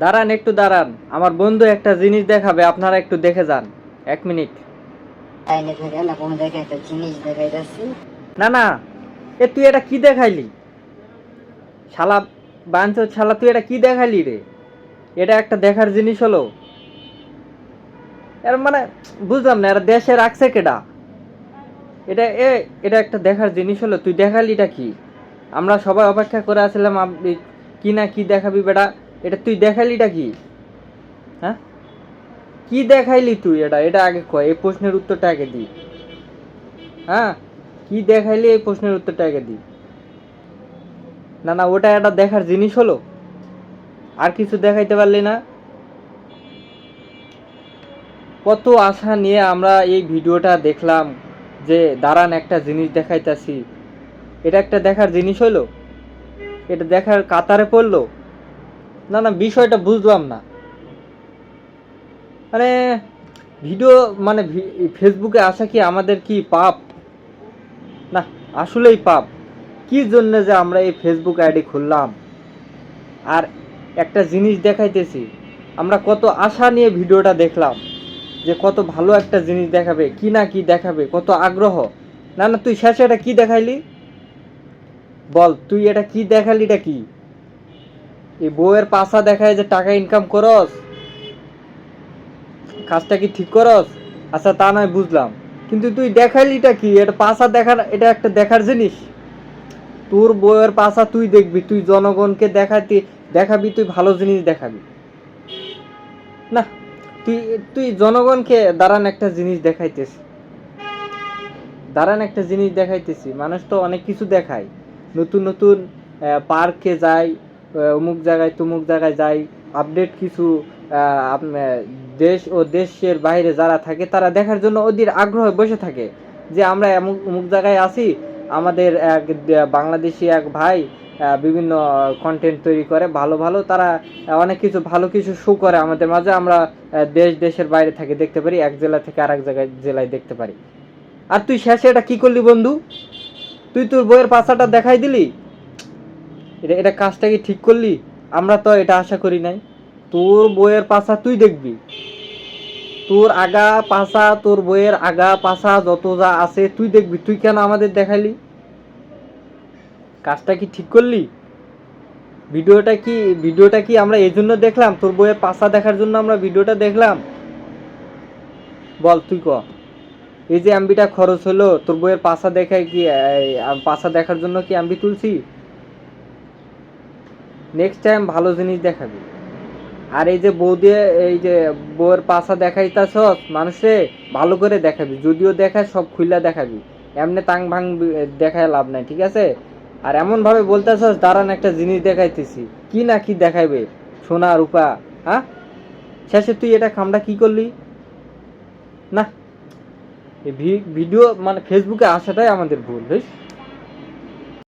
দাঁড়ান একটু দাঁড়ান। আমার বন্ধু একটা জিনিস দেখাবে আপনারা একটু দেখে যান। এক মিনিট। আইনে না একটা জিনিস দেখাই যাচ্ছি না না। এ তুই এটা কি দেখাইলি? শালা বাঞ্চ শালা তুই এটা কি দেখাইলি রে? এটা একটা দেখার জিনিস হলো। এর মানে বুঝলাম না এরা দেশে রাখছে কেডা? এটা এ এটা একটা দেখার জিনিস হলো তুই দেখালিটা কি? আমরা সবাই অপেক্ষা করে আসলাম আপনি কি না কি দেখাবি বেটা? এটা তুই দেখালিটা কি? হ্যাঁ? কি দেখাইলি তুই এটা? এটা আগে কয়, এই প্রশ্নের উত্তরটা আগে দি। হ্যাঁ? কি দেখাইলি এই প্রশ্নের উত্তরটা আগে দি। না না, ওটা একটা দেখার জিনিস হলো। আর কিছু দেখাইতে পারলি না। কত আশা নিয়ে আমরা এই ভিডিওটা দেখলাম যে দাঁড়ান একটা জিনিস দেখাইতাছি। এটা একটা দেখার জিনিস হলো? এটা দেখার কাতারে পড়ল? না না, বিষয়টা বুঝলাম না। মানে ভিডিও মানে ফেসবুকে আসা কি আমাদের কি পাপ? না, আসলেই পাপ। কি জন্য যে আমরা এই ফেসবুক আইডি খুললাম? আর একটা জিনিস দেখাইতেছি, আমরা কত আশা নিয়ে ভিডিওটা দেখলাম, যে কত ভালো একটা জিনিস দেখাবে, কি না কি দেখাবে, কত আগ্রহ। না না, তুই শেষে এটা কি দেখাইলি? বল, তুই এটা কি দেখালি এটা কি? এই বউয়ের পাশা দেখায় যে টাকা ইনকাম করস, কাজটা কি ঠিক করস? আচ্ছা তা নয়, বুঝলাম। কিন্তু তুই দেখাইলিটা কি? এটা পাশা দেখার, এটা একটা দেখার জিনিস। তোর বউয়ের পাশা তুই দেখবি, তুই জনগণকে দেখাতি, দেখাবি, তুই ভালো জিনিস দেখাবি। না, তুই তুই জনগণকে দাঁড়ান একটা জিনিস দেখাইতেছি। দাঁড়ান একটা জিনিস দেখাইতেছি। মানুষ তো অনেক কিছু দেখায়। নতুন নতুন পার্কে যায় অমুক জায়গায় তমুক জায়গায় যাই আপডেট কিছু দেশ ও দেশের বাইরে যারা থাকে, তারা দেখার জন্য ওদের আগ্রহে বসে থাকে যে আমরা এমন অমুক জায়গায় আছি। আমাদের এক বাংলাদেশি এক ভাই বিভিন্ন কন্টেন্ট তৈরি করে, ভালো ভালো, তারা অনেক কিছু, ভালো কিছু শো করে আমাদের মাঝে। আমরা দেশ, দেশের বাইরে থেকে দেখতে পারি, এক জেলা থেকে আরেক জায়গায়, জেলায় দেখতে পারি। আর তুই শেষে এটা কি করলি বন্ধু? তুই তোর বইয়ের পাশাটা দেখাই দিলি? এটা এটা কাজটা কি ঠিক করলি? আমরা তো এটা আশা করি নাই। তোর বইয়ের পাশা তুই দেখবি। তোর আগা পাশা তোর বইয়ের আগা পাশা যত যা আছে তুই দেখবি। তুই কেন আমাদের দেখালি? কাজটা কি ঠিক করলি? ভিডিওটা কি ভিডিওটা কি আমরা এই জন্য দেখলাম? তোর বইয়ের পাশা দেখার জন্য আমরা ভিডিওটা দেখলাম? বল, তুই ক। এই যে এমবিটা খরচ হলো, তোর বইয়ের পাশা দেখায় কি পাশা দেখার জন্য কি এমবি তুলছি? নেক্সট টাইম ভালো জিনিস দেখাবি। আর এই যে বউ দিয়ে, এই যে বউয়ের পাশা দেখাইতাছ মানুষে ভালো করে দেখাবি। যদিও দেখায়, সব খুইলা দেখাবি। এমনি তাং ভাং দেখায় লাভ নাই, ঠিক আছে? আর এমন ভাবে বলতেছস, দাঁড়ান একটা জিনিস দেখাইতেছি। কি না কি দেখাইবে? সোনা, রূপা হ্যাঁ? শেষে তুই এটা খামটা কি করলি? না। ভিডিও মানে ফেসবুকে আসাটাই আমাদের ভুল বুঝিস